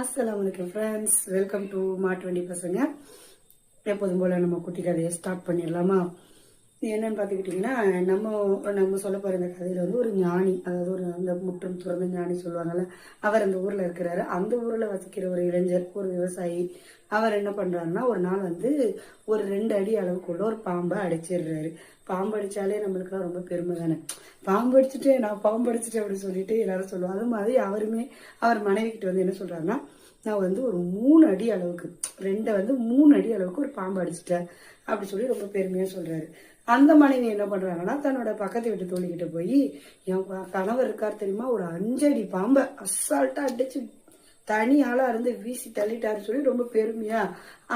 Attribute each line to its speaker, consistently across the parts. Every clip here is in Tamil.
Speaker 1: அஸ்ஸலாமு அலைக்கும் ஃப்ரெண்ட்ஸ் வெல்கம் டு மாட்டு வண்டி பசங்க. எப்போதும் போல நம்ம குட்டி கதையை ஸ்டார்ட் பண்ணிடலாமா? என்னன்னு பார்த்துக்கிட்டிங்கன்னா நம்ம நம்ம சொல்ல போகிற இந்த கதையில் வந்து ஒரு ஞானி அதாவது ஒரு அந்த முற்றும் துறந்த ஞானி சொல்லுவாங்கல்ல அவர் அந்த ஊரில் இருக்கிறாரு. அந்த ஊரில் வசிக்கிற ஒரு இளைஞர் ஒரு விவசாயி அவர் என்ன பண்ணுறாருன்னா ஒரு நாள் வந்து ஒரு ரெண்டு அடி அளவுக்குள்ள ஒரு பாம்பை அடிச்சிடுறாரு. பாம்பு அடிச்சாலே நம்மளுக்குலாம் ரொம்ப பெருமை தானே. பாம்பு அடிச்சுட்டு நான் பாம்பு அடிச்சிட்டேன் அப்படின்னு சொல்லிட்டு எல்லாரும் சொல்லுவோம் அது மாதிரி அவருமே அவர் மனைவி கிட்ட வந்து என்ன சொல்றாருன்னா நான் வந்து ஒரு மூணு அடி அளவுக்கு ரெண்டை வந்து மூணு அடி அளவுக்கு ஒரு பாம்பு அடிச்சிட்டேன் அப்படி சொல்லி ரொம்ப பெருமையா சொல்றாரு. அந்த மனைவி என்ன பண்றாங்கன்னா தன்னோட பக்கத்து வீட்டு தோழிக்கிட்ட போய் என் கணவர் இருக்கார் தெரியுமா? ஒரு அஞ்சடி பாம்பை அசால்ட்டா அடிச்சு தனி ஆளா இருந்து வீசி தள்ளிட்டாரு சொல்லி ரொம்ப பெருமையா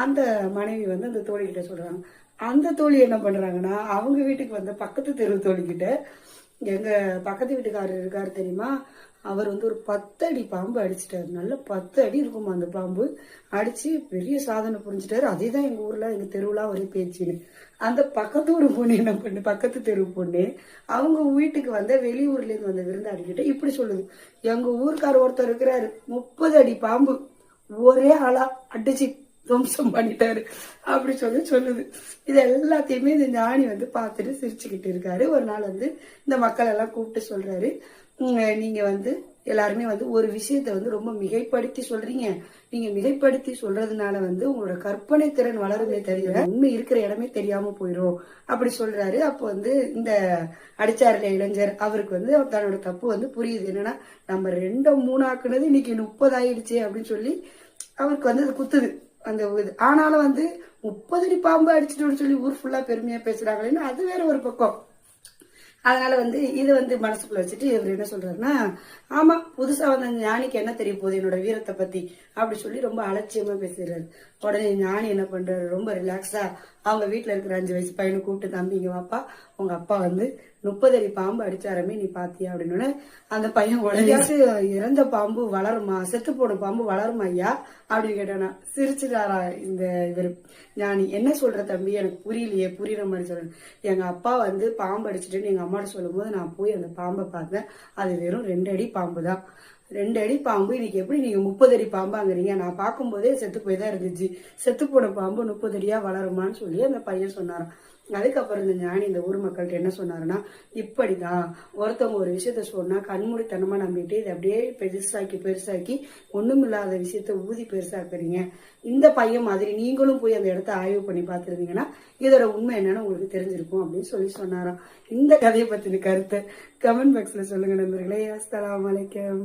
Speaker 1: அந்த மனைவி வந்து அந்த தோழிகிட்ட சொல்றாங்க. அந்த தோழி என்ன பண்றாங்கன்னா அவங்க வீட்டுக்கு வந்த பக்கத்து தெரு தோழிக்கிட்ட எங்க பக்கத்து வீட்டுக்காரர் இருக்கார் தெரியுமா? அவர் வந்து ஒரு பத்து அடி பாம்பு அடிச்சிட்டாரு. நல்ல பத்து அடி இருக்குமா அந்த பாம்பு? அடிச்சு பெரிய சாதனை புரிஞ்சிட்டாரு. அதே தான் எங்க ஊர்ல எங்க தெருவெலாம் ஒரே பேச்சுன்னு. அந்த பக்கத்து ஊர் பொண்ணு என்ன பண்ணு? பக்கத்து தெரு பொண்ணு. அவங்க வீட்டுக்கு வந்த வெளியூர்ல இருந்து வந்த விருந்தாடிக்கிட்ட இப்படி சொல்லுது. எங்க ஊருக்கார் ஒருத்தர் இருக்கிறாரு. முப்பது அடி பாம்பு. ஒரே ஆளா அடிச்சு துவம்சம் பண்ணிட்டாரு. அப்படி சொல்லி சொல்லுது. இது எல்லாத்தையுமே இந்த ஞானி வந்து பார்த்துட்டு சிரிச்சுக்கிட்டு இருக்காரு. ஒரு நாள் வந்து இந்த மக்கள் எல்லாம் கூப்பிட்டு சொல்றாரு நீங்க வந்து எல்லாருமே வந்து ஒரு விஷயத்த வந்து ரொம்ப மிகைப்படுத்தி சொல்றீங்க. நீங்க மிகைப்படுத்தி சொல்றதுனால வந்து உங்களோட கற்பனை திறன் வளருமே தெரியல உண்மை இருக்கிற இடமே தெரியாம போயிடும் அப்படி சொல்றாரு. அப்போ வந்து இந்த அடிச்சாருல இளைஞர் அவருக்கு வந்து அவர் தன்னோட தப்பு வந்து புரியுது. என்னன்னா நம்ம ரெண்டோ மூணாக்குனது இன்னைக்கு முப்பது ஆயிடுச்சு அப்படின்னு சொல்லி அவருக்கு வந்து அது குத்துது. அந்த இது. ஆனாலும் வந்து முப்பது அடி பாம்பு அடிச்சுட்டு சொல்லி ஊர் ஃபுல்லா பெருமையாக பேசுகிறாங்களேன்னு அது வேற ஒரு பக்கம். அதனால வந்து இது வந்து மனசுக்குள்ள வச்சுட்டு இவர் என்ன சொல்றாருன்னா ஆமா புதுசா வந்த ஞானிக்கு என்ன தெரிய போகுது? என்னோட வீரத்தை பத்தி அப்படி சொல்லி ரொம்ப அலட்சியமா பேசுறாரு. உடனே ஞானி என்ன பண்றாரு? ரொம்ப ரிலாக்ஸா அவங்க வீட்டுல இருக்கிற அஞ்சு வயசு பையனை கூப்பிட்டு தம்பிங்க வாப்பா உங்க அப்பா வந்து முப்பது அடி பாம்பு அடிச்சாரமே நீ பாத்தியா? அப்படின்னு அந்த பையன் உடனே இறந்த பாம்பு வளருமா? செத்து போன பாம்பு வளருமா ஐயா? அப்படின்னு கேட்டானா சிரிச்சுட்டாரா இந்த இவர். ஞானி என்ன சொல்ற தம்பி? எனக்கு புரியலையே புரியுற மாதிரி சொல்றேன். எங்க அப்பா வந்து பாம்பு அடிச்சுட்டுன்னு எங்க அம்மாட்ட சொல்லும் போது நான் போய் அந்த பாம்பை பார்த்தேன். அது வெறும் ரெண்டு அடி பாம்பு தான் ரெண்டு அடி பாம்பு இன்னைக்கு எப்படி நீங்க முப்பது அடி பாம்பாங்கிறீங்க? நான் பார்க்கும்போதே செத்து போய் தான் இருந்துச்சு. செத்து போன பாம்பு முப்பது அடியா வளருமான்னு சொல்லி அந்த பையன் சொன்னாராம். அதுக்கப்புறம் இந்த ஞானி இந்த ஊர் மக்கள்கிட்ட என்ன சொன்னாருன்னா இப்படிதான் ஒருத்தவங்க ஒரு விஷயத்த சொன்னா கண்மூடித்தனமா நம்பிட்டு இதை அப்படியே பெருசாக்கி பெருசாக்கி ஒண்ணுமில்லாத விஷயத்த ஊதி பெருசாக்குறீங்க இந்த பையன் மாதிரி நீங்களும் போய் அந்த இடத்த ஆய்வு பண்ணி பார்த்துருந்தீங்கன்னா இதோட உண்மை என்னன்னு உங்களுக்கு தெரிஞ்சிருக்கும் அப்படின்னு சொல்லி சொன்னாராம். இந்த கதையை பத்தின கருத்தை கமெண்ட் பாக்ஸ்ல சொல்லுங்க நண்பர்களே. அஸ்லாம் வலைக்கம்